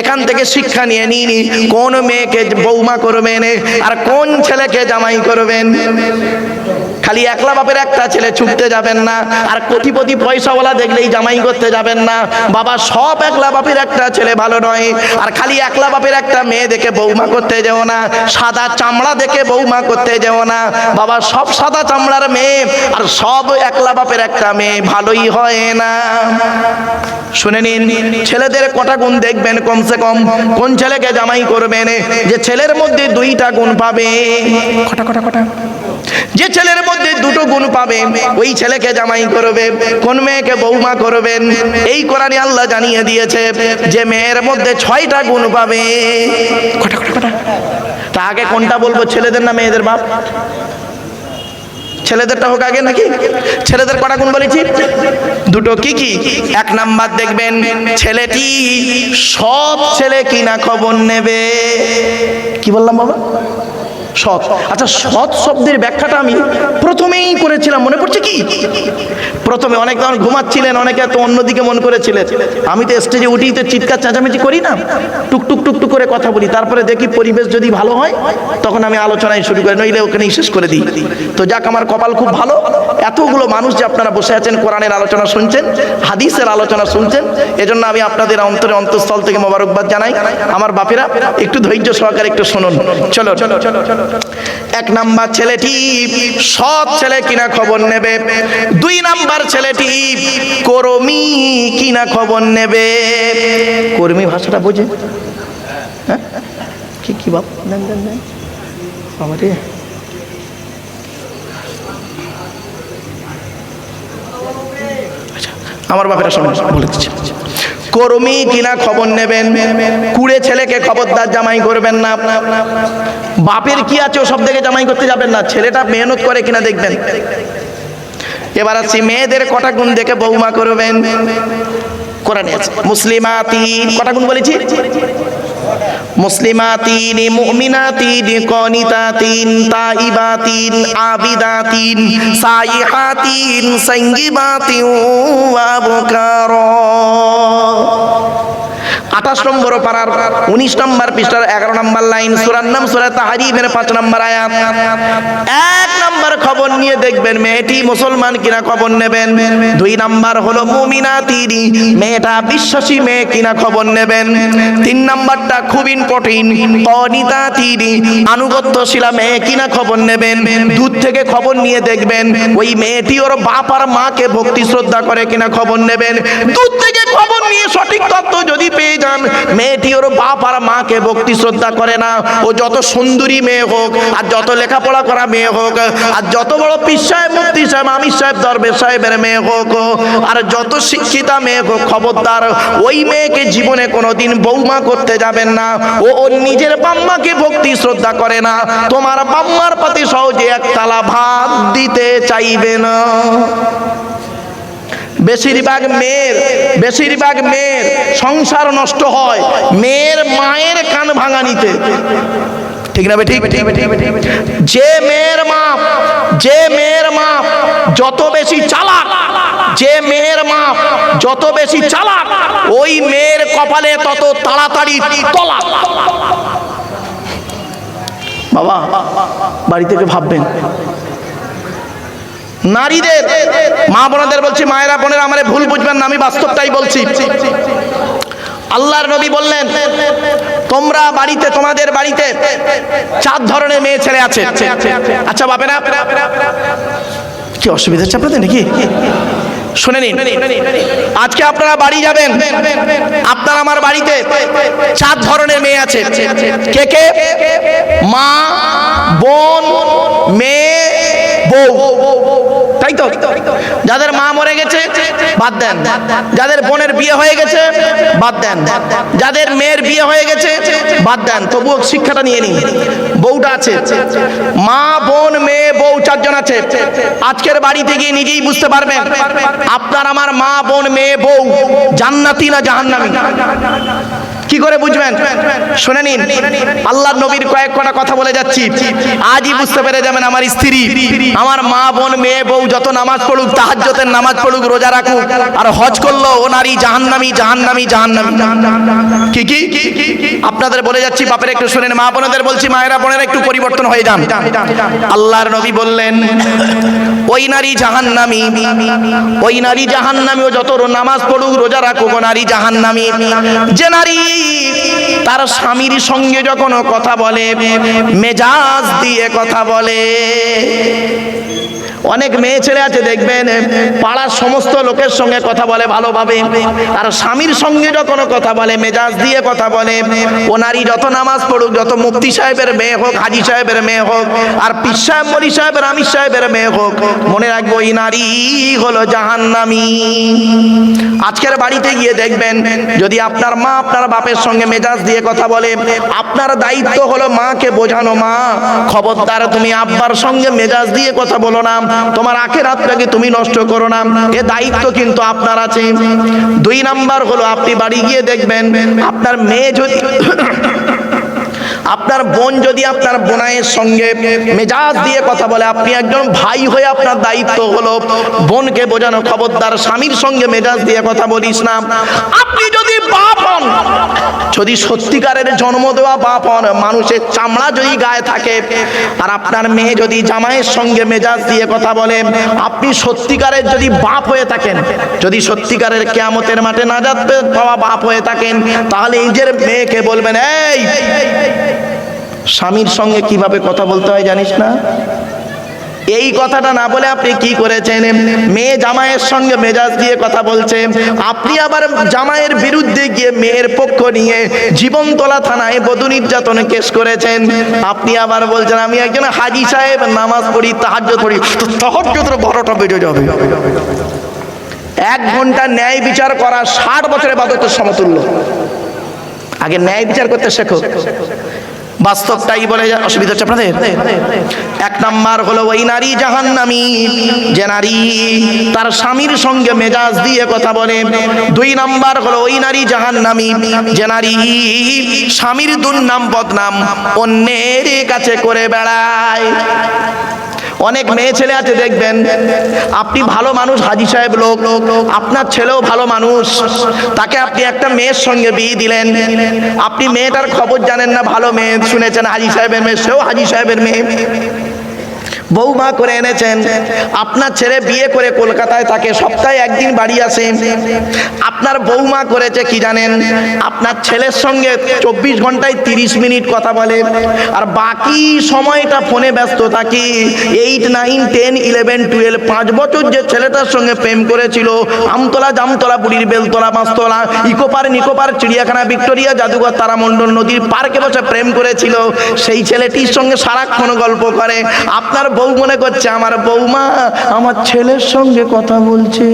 এখান থেকে শিক্ষা নিয়ে নিনি। কোন মেয়েকে বৌমা করবেন আর কোন ছেলেকে জামাই করবেন? খালি একলা বাপের একটা ছেলে ছুটতে যাবেন না। আর কোটিপতি পয়সাওয়ালা দেখলেই জামাই করতে যাবেন না। বাবা সব একলা বাপের একটা ছেলে ভালো নয়। আর খালি একলা বাপের একটা মেয়ে দেখে বৌমা করতে যেও না। সাদা চামড়া দেখে বৌমা করতে যেও না। বাবা সব সাদা চামড়ার মেয়ে, আর সব একলা বাপের একটা মেয়ে ভালোই হয় না। শুনে নিন, ছেলেদের কটা গুণ দেখবেন কমসে কম। কোন ছেলেকে জামাই করবেন? যে ছেলের মধ্যে দুইটা গুণ পাবে। কটা কটা কটা? যে ছেলের মধ্যে দুটো গুণ পাবে, ওই ছেলেকে জামাই করবে, কোন মেয়েকে বৌমা করবেন এই কোরআনে আল্লাহ জানিয়ে দিয়েছে যে মেয়ের মধ্যে ছয়টা গুণ পাবে। তা আগে কোনটা বলব, ছেলেদের না মেয়েদের বাপ? ছেলেদেরটা হোক আগে নাকি? ছেলেদের কটা গুণ বলেছি? দুটো কি কি? এক নাম্বার দেখবেন, ছেলেটি সব ছেলে কিনা খবর নেবে। কি বললাম বাবা? সৎ। আচ্ছা সৎ শব্দের ব্যাখ্যাটা আমি প্রথমেই করেছিলাম, মনে পড়ছে কি? প্রথমে অনেক তখন ঘুমাচ্ছিলেন, অনেকে তো অন্যদিকে মন করেছিলেন। আমি তো স্টেজে উঠি তো চিৎকার, চেঁচামেচি করি না। টুক টুক টুক টুক করে কথা বলি। তারপরে দেখি পরিবেশ যদি ভালো হয়, তখন আমি আলোচনায় শুরু করি। নইলে ওখানেই শেষ করে দিই। তো যাক, আমার কপাল খুব ভালো। এতগুলো মানুষ যে আপনারা বসে আছেন, কোরআনের আলোচনা শুনছেন, হাদিসের আলোচনা শুনছেন, এজন্য আমি আপনাদের অন্তরে অন্তঃস্থল থেকে মোবারকবাদ জানাই। আমার বাপেরা, একটু ধৈর্য সহকারে একটু শুনুন। চলো চলো চলো চলো। এক নাম্বার ছেলেটি সৎ ছেলে কিনা খবর নেবে। দুই নাম্বার ছেলেটি কর্মী কিনা খবর নেবে। কর্মী ভাষাটা বোঝে। হ্যাঁ? কি কি বাপ? আচ্ছা, আমার বাপেরা শোনেন বলে দিচ্ছি। কর্মী কিনা খবর নেবেন? কুড়ে ছেলেকে খবরদার জামাই করবেন না। বাপের কি আছে সব থেকে জামাই করতে যাবেন না? ছেলেটা মেহনত করে কিনা দেখবেন? এবার আসছি মেয়েদের কটা গুণ দেখে বৌমা করবেন? কোরআনে মুসলিমাতি, কটা গুণ বলেছি? মুসলিমাতিন মুমিনাতিন কনিতাতিন তাইবাতিন আবিদাতিন সাইহাতিন সঙ্গীবাতিন ওয়াবকারা আঠাশ নম্বর পাড়ার উনিশ নম্বর পৃষ্ঠার এগারো নম্বর লাইন, সুরার নাম সুরা তাহারিমের পাঁচ নম্বর আয়াত। এক নম্বর খবর নিয়ে দেখবেন, মেয়েটি মুসলমান কিনা খবর নেবেন? দুই নাম্বার হলো মুমিনা তিরি মেয়েটা বিশ্বাসী মেয়ে কিনা খবর নেবেন? তিন নম্বরটা খুব ইম্পর্টেন্ট অনিতা তিরি আনুগত্যশীলা মেয়ে কিনা খবর নেবেন? দূর থেকে খবর নিয়ে দেখবেন, ওই মেয়েটি ওর বাপ আর মাকে ভক্তি শ্রদ্ধা করে কিনা খবর নেবেন। দূর থেকে খবর নিয়ে সঠিক তথ্য যদি পেয়ে যান, মেয়েটি ওর বাপ আর মাকে ভক্তি শ্রদ্ধা করে না। ও যত সুন্দরী মেয়ে হোক, আর যত লেখাপড়া করা মেয়ে হোক, আর যত বড় পীর সাহেব, মুফতি সাহেব, আমির সাহেব, দরবেশ সাহেবের মেয়ে হোক, আর যত শিক্ষিতা মেয়ে হোক, খবরদার, ওই মেয়েকে জীবনে কোনোদিন বৌমা করতে যাবেন না। ও ওর নিজের বাম্মাকে ভক্তি শ্রদ্ধা করে না। তোমার বাম্মার প্রতি সহজে এক তালা ভাত দিতে চাইবে না। বেশিরভাগ মেয়ের বেশিরভাগ মেয়ের সংসার নষ্ট হয় মেয়ের মায়ের কান ভাঙানিতে ঠিক না ঠিক? যে মেয়ের মা, যে মেয়ের মা যত বেশি চালাক, যে মেয়ের মা যত বেশি চালাক, ওই মেয়ের কপালে তত তাড়াতাড়ি তলা বাবা বাড়ি থেকে ভাববেন। নারীদের, মা বোনাদের বলছি, মায়েরা বোনের আমারে ভুল বুঝবেন না, আমি বাস্তবটাই বলছি। আল্লাহর নবী বললেন, তোমরা বাড়িতে, তোমাদের বাড়িতে চার ধরনের মেয়ে ছেলে আছে। আচ্ছা বাপেরা, কি অসুবিধা হচ্ছে আপনাদের নাকি? শুনে নিন, আজকে আপনারা বাড়ি যাবেন, আপনার আমার বাড়িতে চার ধরনের মেয়ে আছে। কে কে? মা, বোন, মেয়ে তাই তো? যাদের মা মরে গেছে, বাদ দেন। যাদের বোনের বিয়ে হয়ে গেছে, বাদ দেন। যাদের মেয়ের বিয়ে হয়ে গেছে, বাদ দেন। তবুও শিক্ষাটা নিয়ে নিন। বউটা আছে। মা, বোন, মেয়ে, বউ, চারজন আছে। আজকের বাড়িতে গিয়ে নিজেই বুঝতে পারবেন, আপনার আমার মা, বোন, মেয়ে, বউ জান্নাতি না জাহান্নামী? কি করে বুঝবেন? শুনে নিন। আল্লাহ নবীর কয়েক কটা কথা বলে যাচ্ছি। আজই বুঝতে পেরে যাবেন আমার স্ত্রী, আমার মা বোন, মেয়ে, বউ যত নামাজ পড়ুক তাহাজ্জতের নামাজ পড়ুক, রোজা রাখুক, আর হজ করল, ও নারী জাহান্নামি জাহান্নামি জাহান্নামি। কি কি? আপনাদের বলে যাচ্ছি, বাপের একটু শুনেন, মা বোনদের বলছি, মায়েরা, বোনের একটু পরিবর্তন হয়ে যান। আল্লাহর নবী বললেন, ওই নারী জাহান্নামি, ওই নারী জাহান্নামি ও যত নামাজ পড়ুক, রোজা রাখুক, ও নারী জাহান্নামি। যে নারী তার স্বামীর সঙ্গে যখন কথা বলে মেজাজ দিয়ে কথা বলে। অনেক মেয়ে ছেলে আছে, দেখবেন, পাড়ার সমস্ত লোকের সঙ্গে কথা বলে ভালোভাবে। আর স্বামীর সঙ্গে যখন কথা বলে, মেজাজ দিয়ে কথা বলে, ও নারী যত নামাজ পড়ুক, যত মুফতি সাহেবের মেয়ে হোক, হাজি সাহেবের মেয়ে হোক, আর পীর সাহেব মরি সাহেবের আমির সাহেবের মেয়ে হোক, মনে রাখব ওই নারী হলো জাহান্নামী। আজকের বাড়িতে গিয়ে দেখবেন, যদি আপনার মা আপনার বাপের সঙ্গে মেজাজ দিয়ে কথা বলে, আপনার দায়িত্ব হলো মাকে বোঝানো, মা, খবরদার, তুমি আব্বার সঙ্গে মেজাজ দিয়ে কথা বলো না তোমার আখের রাতটাকে তুমি নষ্ট করো না। এ দায়িত্ব কিন্তু আপনার আছে। দুই নাম্বার হলো, আপনি বাড়ি গিয়ে দেখবেন, আপনার মেয়ে যদি আপনার বোন যদি আপনার বোনায়ের সঙ্গে মেজাজ দিয়ে কথা বলে, আপনি একজন ভাই হয়ে আপনার দায়িত্ব হলো বোনকে বোঝানো খবরদার, স্বামীর সঙ্গে মেজাজ দিয়ে কথা বলিস না। আপনি যদি বাপ হন, যদি সত্যিকারের জন্ম দেওয়া বাপ হন, মানুষের চামড়া যদি গায়ে থাকে আর আপনার মেয়ে যদি জামাইয়ের সঙ্গে মেজাজ দিয়ে কথা বলে, আপনি সত্যিকারের যদি বাপ হয়ে থাকেন, যদি সত্যিকারের কেয়ামতের মাঠে না যাতে পাওয়া বাপ হয়ে থাকেন, তাহলে নিজের মেয়েকে বলবেন, এই স্বামীর সঙ্গে কীভাবে কথা বলতে হয় জানিস না? এই কথাটা না বলে আপনি কি করেছেন? মেয়ে জামাইয়ের সঙ্গে মেজাজ দিয়ে কথা বলছে। আপনি আবার জামাইয়ের বিরুদ্ধে গিয়ে মেয়ের পক্ষ নিয়ে জীবনতলা থানায় বধূ নির্যাতনে কেস করেছেন। আপনি আবার বলছেন, আমি একজন হাজি সাহেব, নামাজ পড়ি, তাহাজ্য পড়ি তো তাহাজ্জুদের বড়টা বেজে যাবে। এক ঘণ্টা ন্যায় বিচার করা ষাট বছরের বাদতের সমতুল্য। আগে ন্যায় বিচার করতে শেখো। বাস্তবটাই বলে অসুবিধা হচ্ছে আপনাদের? এক নাম্বার হলো ওই নারী জাহান নামি যে নারী তার স্বামীর সঙ্গে মেজাজ দিয়ে কথা বলে। দুই নাম্বার হলো ওই নারী জাহান নামি যে নারী স্বামীর দুর্নাম বদনাম অন্যের কাছে করে বেড়ায়। অনেক মেয়ে ছেলে আছে, দেখবেন। আপনি ভালো মানুষ, হাজি সাহেব লোক। আপনার ছেলেও ভালো মানুষ। তাকে আপনি একটা মেয়ের সঙ্গে বিয়ে দিলেন। আপনি মেয়েটার খবর জানেন না, ভালো মেয়ে শুনেছেন, হাজি সাহেবের মেয়ে, সেও হাজি সাহেবের মেয়ে। বৌমা করে এনেছেন। আপনার ছেলে বিয়ে করে কলকাতায় থাকে, সপ্তাহে একদিন বাড়ি আসে। আপনার বৌমা করেছে কি জানেন? আপনার ছেলের সঙ্গে চব্বিশ ঘন্টায় তিরিশ মিনিট কথা বলে। আর বাকি সময়টা ফোনে ব্যস্ত থাকি। Eight nine ten eleven twelve পাঁচ বছর যে ছেলেটার সঙ্গে প্রেম করেছিল, আমতলা, জামতলা, বুড়ির বেলতলা মাস্তলা ইকোপার, নিকোপার, চিড়িয়াখানা, ভিক্টোরিয়া, জাদুঘর, তারামণ্ডল নদীর পার্কে বসে প্রেম করেছিল। সেই ছেলেটির সঙ্গে সারাক্ষণ গল্প করে। আপনার বউ মনে করছে, আমার বৌমা আমার ছেলের সঙ্গে কথা বলছে।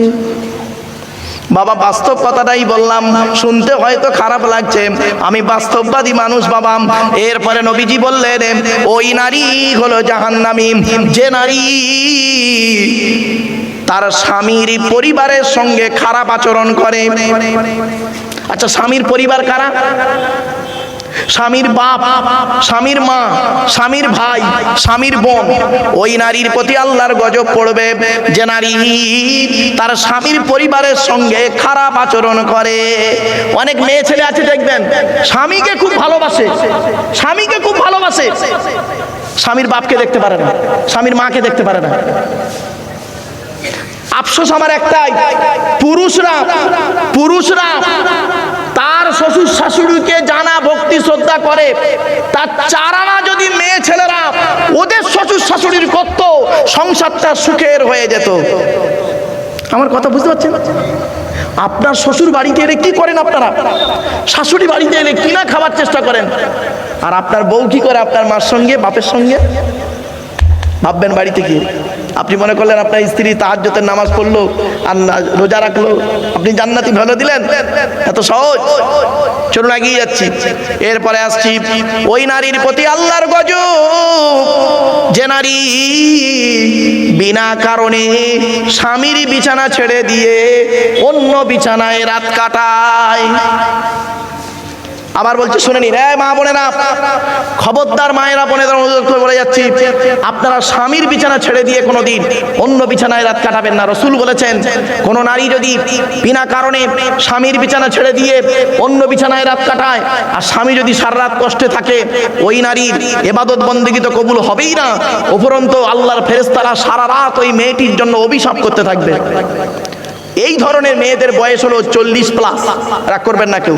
বাবা, বাস্তব কথাটাই বললাম। শুনতে হয়তো খারাপ লাগছে। আমি বাস্তববাদী মানুষ, বাবা। এরপরে নবীজি বললেন, ওই নারী হলো জাহান্নামী। যে নারী তার স্বামীর পরিবারের সঙ্গে খারাপ আচরণ করে। আচ্ছা স্বামীর পরিবার কারা? স্বামীর বাপ, স্বামীর মা, স্বামীর ভাই, স্বামীর বোন, ওই নারীর প্রতি আল্লাহর গজব পড়বে যে নারী তার স্বামীর পরিবারের সঙ্গে খারাপ আচরণ করে। অনেক মেয়ে ছেলে আছে, দেখবেন, স্বামীকে খুব ভালোবাসে, স্বামীকে খুব ভালোবাসে। স্বামীর বাপকে দেখতে পারে না, স্বামীর মাকে দেখতে পারে না। আফসোস আমার একটাই, পুরুষরা পুরুষরা তার শ্বশুর শাশুড়িকে জানা, ভক্তি, শ্রদ্ধা করে, তার চারানা যদি মেয়ে ছেলেরা ওদের শ্বশুর শাশুড়ির করত, সংসারটা সুখের হয়ে যেত। আমার কথা বুঝতে পারছেন? আপনার শ্বশুর বাড়িতে এলে কি করেন আপনারা? শাশুড়ি বাড়িতে এলে কি না খাবার চেষ্টা করেন? আর আপনার বউ কি করে আপনার মার সঙ্গে, বাপের সঙ্গে? ভাববেন বাড়িতে গিয়ে। আপনি মনে করলেন আপনার স্ত্রী তাহাজ্জতের নামাজ পড়ল আর রোজা রাখল। আপনি জান্নাতি ভালো দিলেন? এত সহজ। চলুন এগিয়ে যাচ্ছি। এরপরে আসছি, ওই নারীর প্রতি আল্লাহর গজ যে নারী বিনা কারণে স্বামীর বিছানা ছেড়ে দিয়ে অন্য বিছানায় রাত কাটায়। আবার বলছি, শুনে নিন। এই মা বোনেরা, খবরদার মায়েরা বোনেরা অনুরোধ করে বলে যাচ্ছি, আপনারা স্বামীর বিছানা ছেড়ে দিয়ে কোনো দিন অন্য বিছানায় রাত কাটাবেন না। রসুল বলেছেন, কোন নারী যদি বিনা কারণে স্বামীর বিছানা ছেড়ে দিয়ে অন্য বিছানায় রাত কাটায়, আর স্বামী যদি সারা রাত কষ্টে থাকে, ওই নারীর এবাদত বন্দিগি তো কবুল হবেই না। উপরন্ত আল্লাহর ফেরেস্তারা সারা রাত ওই মেয়েটির জন্য অভিশাপ করতে থাকবে। এই ধরনের মেয়েদের বয়স হলো চল্লিশ প্লাস। রাগ করবেন না কেউ?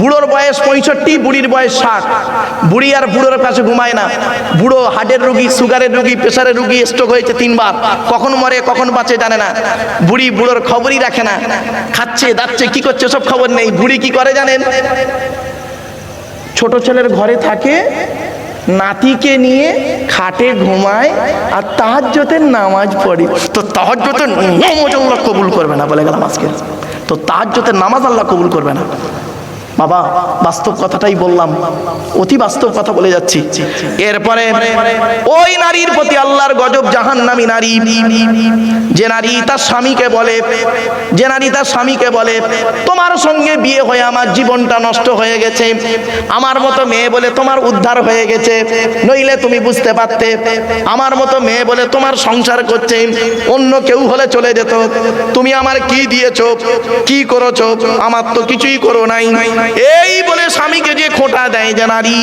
বুড়োর বয়স পঁয়ষট্টি, বুড়ির বয়স ষাট। বুড়ি আর বুড়োর কাছে ঘুমায় না। বুড়ো হার্টের রুগী, সুগারের রুগী প্রেশারের রুগী স্ট্রোক হয়েছে তিনবার। কখন মরে, কখন বাঁচে জানে না। বুড়ি বুড়োর খবরই রাখে না। খাচ্ছে, দাচ্ছে, কি করছে সব খবর নেই। বুড়ি কি করে জানেন? ছোট ছেলের ঘরে থাকে, নাতিকে নিয়ে খাটে ঘুমায় আর তাহাজ্জতের নামাজ পড়ে। তো তাহাজ্জতের নামাজ আল্লাহ কবুল করবে না বলে গেলাম আজকে। তো তাহাজ্জতের নামাজ আল্লাহ কবুল করবে না। বাবা, বাস্তব কথাটাই বললাম। অতি বাস্তব কথা বলে যাচ্ছি। এরপরে, ওই নারীর প্রতি আল্লাহর গজব জাহান্নামী নারী। যে নারী তার স্বামীকে বলে, যে নারী তার স্বামীকে বলে, তোমার সঙ্গে বিয়ে হয়ে আমার জীবনটা নষ্ট হয়ে গেছে। আমার মতো মেয়ে বলে তোমার উদ্ধার হয়ে গেছে। নইলে তুমি বুঝতে পারতে, আমার মতো মেয়ে বলে তোমার সংসার করছে। অন্য কেউ হলে চলে যেত। তুমি আমার কি দিয়েছ? কি করেছ? আমার তো কিছুই করো নাই। এই বলে স্বামীকে যে খোঁটা দেয় যে নারী,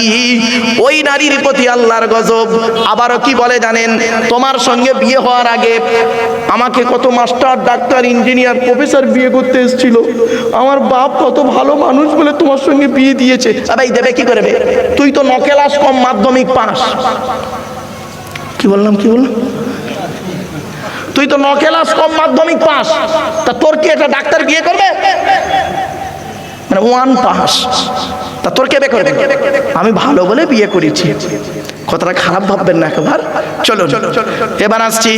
ওই নারীর প্রতি আল্লাহর গজব। আবারও কি বলে জানেন? তোমার সঙ্গে বিয়ে হওয়ার আগে আমাকে কত মাস্টার, ডাক্তার, ইঞ্জিনিয়ার, প্রফেসর বিয়ে করতে এসেছিল। আমার বাপ কত ভালো মানুষ বলে তোমার সঙ্গে বিয়ে দিয়েছে। ভাই দেবে কি করবে? তুই তো নকেলাস কম মাধ্যমিক পাস। কি বললাম কি বললাম? তুই তো নকেলাস কম মাধ্যমিক পাস। তা তোর কি একটা ডাক্তার বিয়ে করবে? মানে ওয়ান পাস তা তোর কে করবে? আমি ভালো বলে বিয়ে করেছি। কথাটা খারাপ ভাববেন না একবার। চলো এবার আসছি।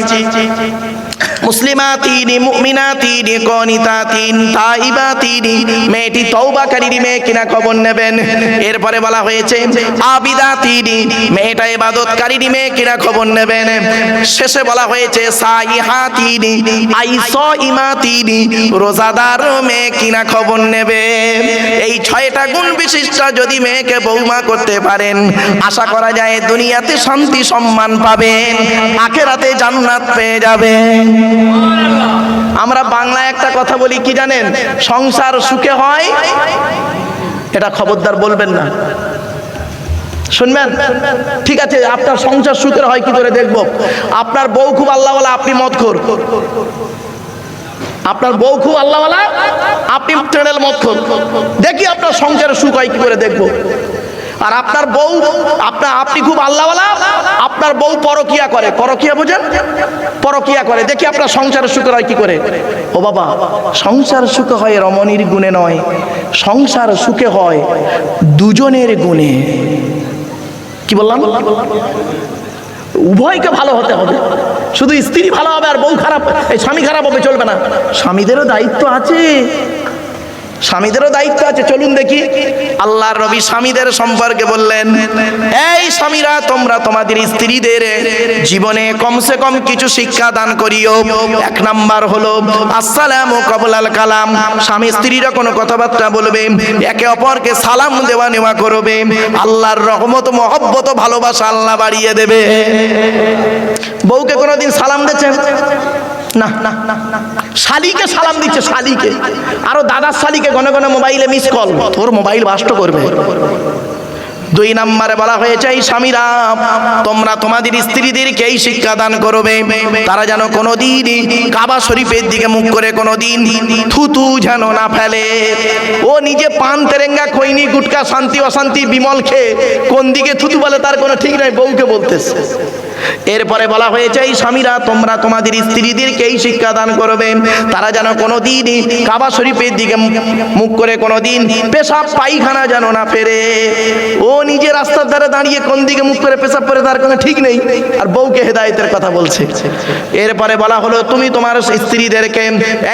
মুসলিমাতিনি মুমিনাতিনি কনিতাতিন তাইবাতিনি মেয়েটি তওবাকারী মেয়ে কিনা খবর নেবেন। এরপরে বলা হয়েছে আবিদাতিনি মেয়েটা ইবাদতকারী মেয়ে কিনা খবর নেবেন। শেষে বলা হয়েছে সাইহাতিনি আইসাইমাতিনি রোজাদার মেয়ে কিনা খবর নেবে। এই ছয়টা গুণ বিশিষ্ট যদি মেয়েকে বৌমা করতে পারেন, আশা করা যায় দুনিয়াতে শান্তি সম্মান পাবেন, আখেরাতে জান্নাত পেয়ে যাবেন। আমরা বাংলায় একটা কথা বলি, কি জানেন? সংসার সুখে হয়, এটা খবরদার বলবেন না। শুনবেন? ঠিক আছে, আপনার সংসার সুখের হয়, কি করে দেখব? আপনার বউ খুব আল্লাহ আপনি মত খোর আপনার বউ খুব আল্লাহওয়ালা, আপনি ট্রেনের মত দেখি আপনার সংসারের সুখ হয় কি করে দেখব। আর আপনার বউ, আপনার, আপনি খুব আল্লাহওয়ালা, আপনার বউ পরকিয়া করে। পরকিয়া বোঝেন? পরকিয়া করে। দেখি আপনার সংসারের সুখ হয় কি করে। ও বাবা, সংসার সুখ হয় রমণীর গুণে নয়, সংসার সুখে হয় দুজনের গুণে। কি বললাম? উভয়কে ভালো হতে হবে। শুধু স্ত্রী ভালো হবে আর বউ খারাপ, এই স্বামী খারাপ হবে, চলবে না। স্বামীদেরও দায়িত্ব আছে। স্বামীদেরও দায়িত্ব আছে, চলুন দেখি। আল্লাহর নবী স্বামীদের সম্পর্কে বললেন, এই স্বামীরা, তোমরা তোমাদের স্ত্রীদের জীবনে কমসে কম কিছু শিক্ষা দান করিও। এক নাম্বার হলো, আসসালাম কবলাল কালাম। স্বামী স্ত্রীরা কোনো কথাবার্তা বলবে, একে অপরকে সালাম দেওয়া নেওয়া করবে। আল্লাহর রহমত, মহব্বত, ভালোবাসা আল্লাহ বাড়িয়ে দেবে। বউকে কোনোদিন সালাম দিচ্ছেন না না না না শালিকে সালাম দিচ্ছে, শালিকে। আরও দাদার শালিকে গনে গনে মোবাইলে মিস কল তোর মোবাইল বাস্ট করবে। দুই নম্বরে বলা হয়েছে, এই স্বামীরা, তোমরা তোমাদের স্ত্রীদেরকে এই শিক্ষা দান করবে। তারা যেন কোনোদিন কাবা শরীফের দিকে মুখ করে কোনোদিন থুতু যেন না ফেলে। ও নিজে পান, তেরেঙ্গা, খৈনি, গুটকা, শান্তি, অশান্তি, বিমল খেয়ে কোন দিকে থুতু বলে তার কোনো ঠিক নাই, বউকে বলতেছে। এরপরে বলা হয়েছে, এই স্বামীরা তোমরা তোমাদের স্ত্রীদেরকে এই শিক্ষা দান করবে। তারা যেন কোনো দিন কাবা শরীফের দিকে মুখ করে কোনো দিন পেশাব পায়খানা যেন না ফেরে। ও নিজে রাস্তার ধারে দাঁড়িয়ে কোন দিকে মুখ করে পেশাব করে, তার কোনো ঠিক নেই। আর বউকে হেদায়েতের কথা বলছে। এরপরে বলা হলো, তুমি তোমার স্ত্রীদেরকে,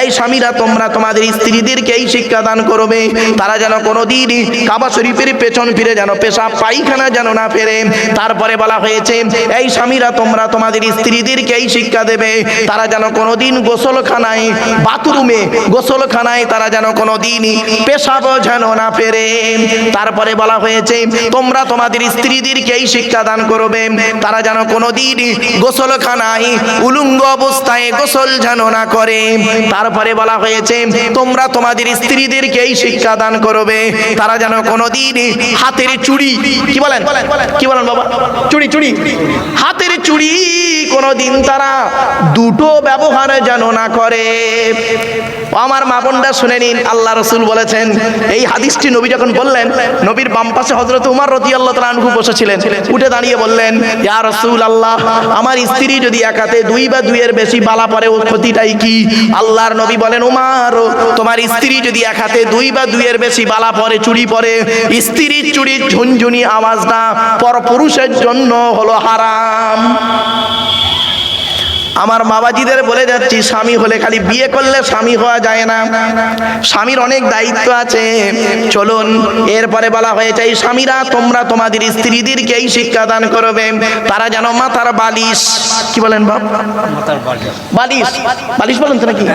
এই স্বামীরা তোমরা তোমাদের স্ত্রীদেরকে এই শিক্ষা দান করবে। তারা যেন কোনো দিন কাবা শরীফের পেছন ফিরে যেন পেশাব পায়খানা যেন না ফেরে। তারপরে বলা হয়েছে, এই স্বামীরা স্বামীরা তোমরা তোমাদের স্ত্রীদেরকে এই শিক্ষা দেবে। তারা যেন কোনোদিন গোসলখানায়, বাথরুমে গোসলখানায় তারা যেন কোনোদিন পেশাব যেন না ফেরে। তারপরে বলা হয়েছে, তোমরা তোমাদের স্ত্রীদেরকে এই শিক্ষা দান করবে। তারা যেন কোনোদিন গোসলখানায়, উলুঙ্গ অবস্থায় গোসল যেন না করে। তারপরে বলা হয়েছে, তোমরা তোমাদের স্ত্রীদেরকে এই শিক্ষা দান করবে। তারা যেন কোনোদিন হাতের চুড়ি, কি বলেন? কি বলেন বাবা? চুড়ি চুড়ি। হাতের চুড়ি কোনোদিন তারা দুটো ব্যবহার যেন না করে। আমার মা বোনরা শুনে নিন, আল্লাহ রসুল বলেছেন, এই হাদিসটি নবী যখন বললেন, নবীর বাম পাশে হজরত উমার রতি আল্লাহ তালা বসেছিলেন, উঠে দাঁড়িয়ে বললেন, ইয়া রসুল আল্লাহ আমার স্ত্রী যদি একাতে দুই বা দুইয়ের বেশি বালা পরে ও ক্ষতিটাই কি? আল্লাহর নবী বলেন, উমার, তোমার স্ত্রী যদি এক হাতে দুই বা দুইয়ের বেশি বালা পরে, চুড়ি পরে, স্ত্রীর চুড়ির ঝুনঝুনি আওয়াজটা পর পুরুষের জন্য হলো হারাম। ইসলাম আমার বাবাজিদের বলে যাচ্ছি স্বামী হলে খালি বিয়ে করলে স্বামী হওয়া যায় না। স্বামীর অনেক দায়িত্ব আছে। চলুন এরপরে বলা হয়েছে এই স্বামীরা তোমরা তোমাদের স্ত্রীদেরকে এই শিক্ষা দান করবে। তারা যেন মাথার বালিশ কি বলেন বাপ? বালিশ। বালিশ? বলেন তো নাকি?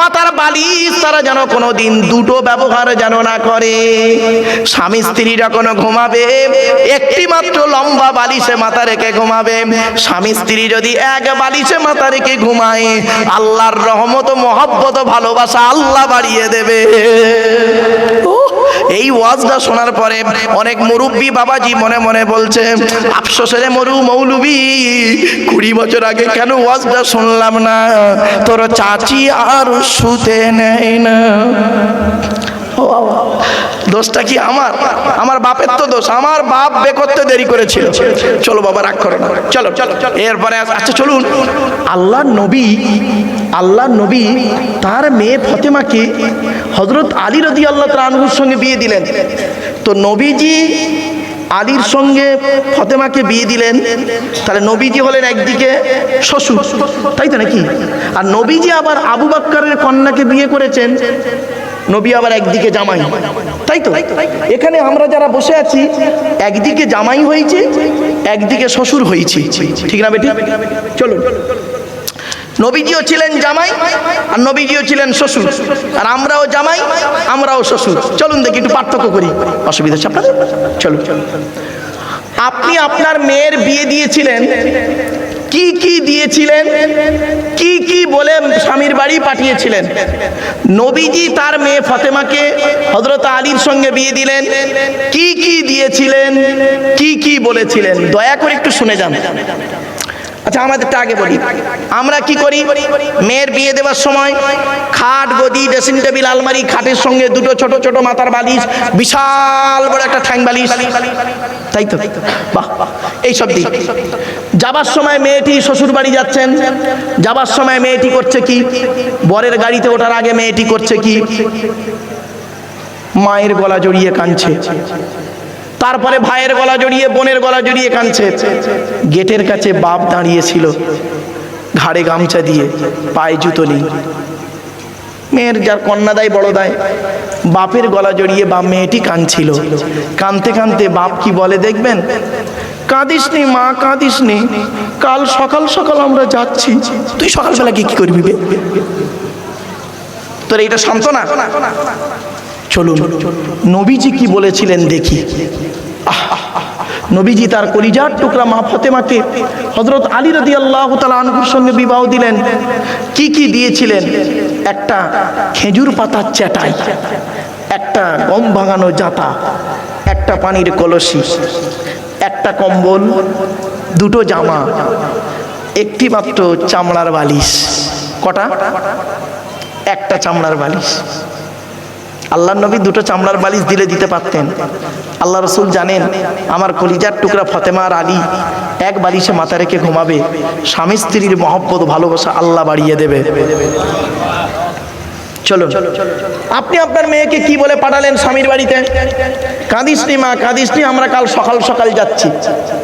মাথার বালিশ তারা যেন কোনো দিন দুটো ব্যবহার যেন না করে। স্বামী স্ত্রী যখন ঘুমাবে একটি মাত্র লম্বা বালিশে মাথা রেখে ঘুমাবে। স্বামী স্ত্রী যদি এক বালিশে মাথা রেখে ঘুমায় আল্লাহর রহমত মহব্বত ভালোবাসা আল্লাহ বাড়িয়ে দেবে। এই ওয়াজটা শোনার পরে অনেক মুরব্বী বাবাজি মনে মনে বলছে, আফসোসের মরু মৌলবি, কুড়ি বছর আগে কেন ওয়াজটা শুনলাম না? তোর চাচি আর শুতে নেয় না। দোষটা কি আমার? আমার বাপের তো দোষ। আমার বাপ বে করতে দেরি করেছিল। চলো বাবা, রাগ করো না। চলো এরপরে আচ্ছা চলুন। আল্লাহ নবী আল্লাহ নবী তার মেয়ে ফতেমাকে হজরত আলী রদি আল্লাহ তালহুর সঙ্গে বিয়ে দিলেন। তো নবীজি আলীর সঙ্গে ফতেমাকে বিয়ে দিলেন। তাহলে নবীজি হলেন একদিকে শ্বশুর, তাই তো নাকি? আর নবীজি আবার আবু বাক্কারের কন্যাকে বিয়ে করেছেন। নবী আবার একদিকে জামাই। তাই তো? এখানে আমরা যারা বসে আছি, একদিকে জামাই হয়েছে, একদিকে শ্বশুর হয়েছি। ঠিক না বেটি? চলুন। নবীজিও ছিলেন জামাই, আর নবীজিও ছিলেন শ্বশুর। আর আমরাও জামাই, আমরাও শ্বশুর। চলুন দেখি একটু পার্থক্য করি। অসুবিধা হচ্ছে আপনাদের? চলুন। আপনি আপনার মেয়ের বিয়ে দিয়েছিলেন কি কি দিয়েছিলেন? কি কি বলে স্বামীর বাড়ি পাঠিয়েছিলেন? নবীজি তার মেয়ে ফাতেমাকে হজরত আলীর সঙ্গে বিয়ে দিলেন। কি কি দিয়েছিলেন? কি কি বলেছিলেন? দয়া করে একটু শুনে যান। আচ্ছা আমাদেরটা আগে বলি। আমরা কি করি? মেয়ের বিয়ে দেওয়ার সময় খাট, গদি ড্রেসিং টেবিল আলমারি, খাটের সঙ্গে দুটো ছোট ছোট মাথার বালিশ, বিশাল বড় একটা ঠ্যাং বালিশ। তাই তো? বাহ এইসব দিক যাবার সময় মেয়েটি শ্বশুর বাড়ি যাচ্ছেন। যাবার সময় মেয়েটি করছে কি? বরের গাড়িতে ওঠার আগে মেয়েটি করছে কি? মায়ের গলা জড়িয়ে কাঁদছে। তারপরে ভাইয়ের গলা জড়িয়ে, বোনের গলা জড়িয়ে কাঁদছে। গেটের কাছে বাপ দাঁড়িয়েছিল, ঘাড়ে গামছা দিয়ে, পায়ে জুতো নেই মেয়ের যার কন্যা দেয়, বড় দেয়, বাপের গলা জড়িয়ে বাপ মেয়েটি কাঁদছিল। কাঁদতে কাঁদতে বাপ কি বলে, দেখবেন কাঁদিস নি মা কাঁদিস নি কাল সকাল সকাল আমরা যাচ্ছি। তুই সকালবেলা কি কি করবি? তোর এইটা সান্ত্বনা? চলুন, নবীজি কি বলেছিলেন দেখি। নবীজি তার কলিজার টুকরা মা ফতেমাকে হজরত আলী রদি আল্লাহ আনহুর সঙ্গে বিবাহ দিলেন। কি কি দিয়েছিলেন? একটা খেজুর পাতার চ্যাটাই একটা গম ভাঙানো জাতা, একটা পানির কলসি একটা কম্বল, দুটো জামা একটি মাত্র চামড়ার বালিশ। কটা? একটা চামড়ার বালিশ। আল্লাহ নবী দুটো চামড়ার বালিশ দিলে দিতে পারতেন। আল্লাহ রসুল জানেন, আমার কলিজার টুকরা ফতেমা আর আলী এক বালিশে মাথা রেখে ঘুমাবে। স্বামী স্ত্রীর মহব্বত, ভালোবাসা আল্লাহ বাড়িয়ে দেবে। চলো আপনি আপনার মেয়েকে কি বলে পাঠালেন স্বামীর বাড়িতে? কাঁদিসনি মা কাঁদিসনি আমরা কাল সকাল সকাল যাচ্ছি।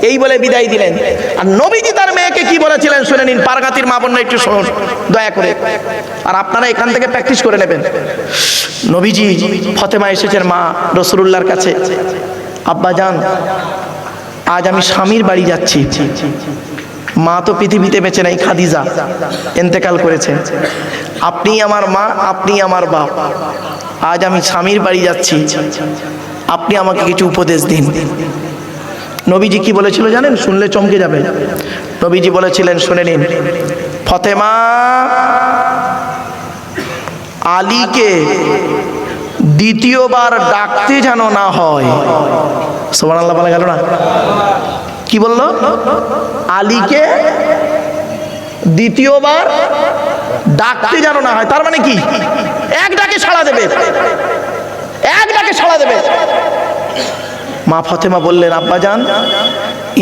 এই বলে বিদায় দিলেন। আর নবীজি তার মেয়েকে কি বলেছিলেন শুনে নিন পারগাতির মা বোনরা একটু শুনুন দয়া করে। আর আপনারা এখান থেকে প্র্যাকটিস করে নেবেন। নবীজি ফতেমা এসেছেন মা রসুল্লাহর কাছে। আব্বা যান আজ আমি স্বামীর বাড়ি যাচ্ছি। মা তো পৃথিবীতে বেঁচে নাই, খাদিজা। এন্তেকাল করেছে। আপনি আমার মা, আপনি আমার বাপ। আজ আমি স্বামীর বাড়ি যাচ্ছি। আপনি আমাকে কিছু উপদেশ দিন। নবীজি কি বলেছিল জানেন? শুনলে চমকে যাবে। নবীজি বলেছিলেন, শুনে নিন। ফতেমা আলীকে দ্বিতীয়বার ডাকতে যেন না হয়। সোমান আল্লাহ বলা গেল না? কি বলল? আলীকে দ্বিতীয়বার ডাকতে যেন না হয়, তার মানে কি? এক ডাকে সাড়া দেবে। এক ডাকে সাড়া দেবে। মা ফতেমা বললেন, আব্বা যান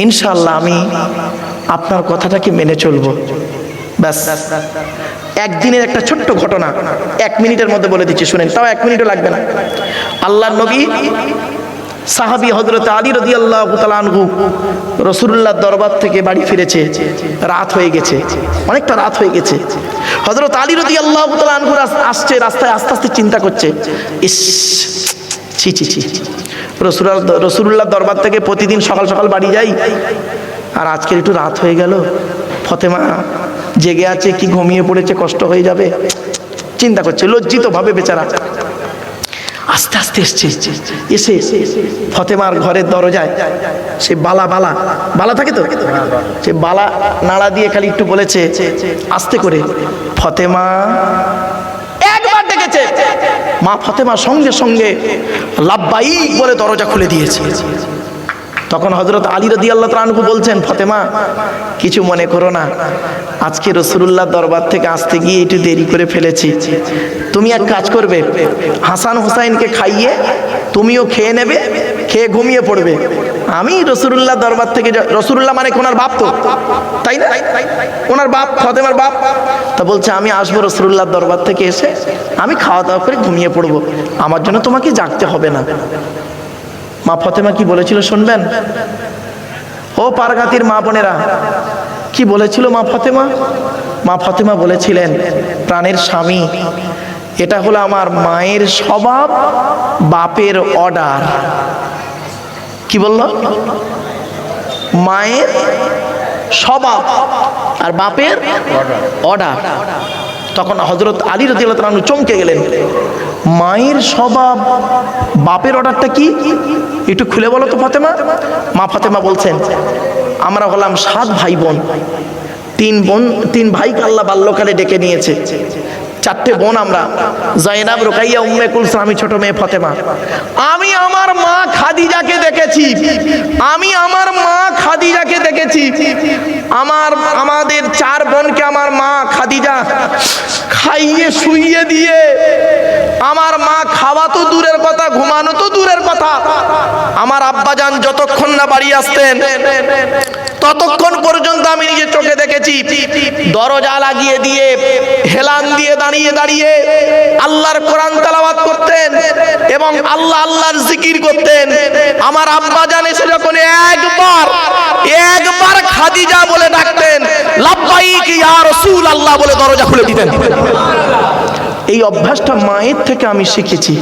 ইনশাল্লাহ আমি আপনার কথাটাকে মেনে চলবো। ব্যাস। একদিনের একটা ছোট্ট ঘটনা এক মিনিটের মধ্যে বলে দিচ্ছি, শুনেন, তাও এক মিনিটও লাগবে না। আল্লাহ নবী সাহাবি হজরত আলী রদি আল্লাহ আনহু রসুল্লাহ দরবার থেকে বাড়ি ফিরেছে। রাত হয়ে গেছে। অনেকটা রাত হয়ে গেছে। হজরত আলী রদি আল্লাহ আনহু আসছে, রাস্তায় আস্তে আস্তে চিন্তা করছে। ইস, ছি ছি ছি। রসুল্লাহ রসুল্লাহ দরবার থেকে প্রতিদিন সকাল সকাল বাড়ি যাই। আর আজকের একটু রাত হয়ে গেল। ফতেমা জেগে আছে, কি ঘুমিয়ে পড়েছে, কষ্ট হয়ে যাবে। চিন্তা করছে লজ্জিত ভাবে বেচারা। আস্তে আস্তে এসছে এসে ফতেমার ঘরের দরজায় সে বালা বালা বালা থাকে তো? সে বালা নাড়া দিয়ে খালি একটু বলেছে, আস্তে করে, ফতেমা, একবার ডেকেছে মা ফতেমা সঙ্গে সঙ্গে লাভবাই বলে দরজা খুলে দিয়েছে। তখন হজরত আলী রদি আল্লাহ তালু বলছেন, ফতেমা, কিছু মনে করো না। আজকে রসুল্লাহ দরবার থেকে আসতে গিয়ে একটু দেরি করে ফেলেছি। তুমি এক কাজ করবে, হাসান হুসাইনকে খাইয়ে তুমিও খেয়ে নেবে, খেয়ে ঘুমিয়ে পড়বে। আমি রসুল্লাহ দরবার থেকে রসুল্লাহ মানে ওনার বাপ তো, তাই না? ওনার বাপ, ফতেমার বাপ। তা বলছে, আমি আসব রসুল্লাহ দরবার থেকে এসে, আমি খাওয়া দাওয়া করে ঘুমিয়ে পড়ব। আমার জন্য তোমাকে জাগতে হবে না। মা ফতেমা কি বলেছিল শুনবেন? ও পারগাতির মা বোনেরা, কি বলেছিল মা ফতেমা? মা ফতেমা বলেছিলেন, প্রাণের স্বামী, এটা হলো আমার মায়ের স্বভাব, বাপের অর্ডার। কি বলল? মায়ের স্বভাব আর বাপের অর্ডার। তখন হজরত আলী রদিয়াল চমকে গেলেন। মায়ের স্বভাব, বাপের অর্ডারটা কি? একটু খুলে বলো তো ফাতেমা। মা ফাতেমা বলছেন, আমরা হলাম সাত ভাই বোন তিন বোন, তিন ভাইকে আল্লাহ বাল্যকালে ডেকে নিয়েছে। চারটে বোন আমরা। জয়নাব রোকাইয়া, উম্মে কুলসুম, আমি ছোট মেয়ে ফতেমা। আমি আমার মা খাদিজাকে দেখেছি। আমি আমার মা খাদিজাকে দেখেছি। আমার, আমাদের চার বোনকে খাইয়ে শুইয়ে দিয়ে আমার মা খাওয়া তো দূরের কথা, ঘুমানো তো দূরের কথা। আমার আব্বাজান যতক্ষণ না বাড়ি আসতেন, ততক্ষণ পর্যন্ত আমি নিজের চোখে দেখেছি। দরজা লাগিয়ে দিয়ে, হেলান দিয়ে দাঁড়িয়ে দাঁড়িয়ে আল্লাহর কোরআন তালাবাদ করতেন এবং আল্লাহ আল্লাহর জিকির করতেন। আমার আব্বা জান এসে যখন একবার একবার খাদিজা বলে ডাকতেন, লাব্বাইক ইয়া রাসূল আল্লাহ বলে দরজা খুলে দিতেন। এই অভ্যাসটা মায়ের থেকে আমি শিখেছি।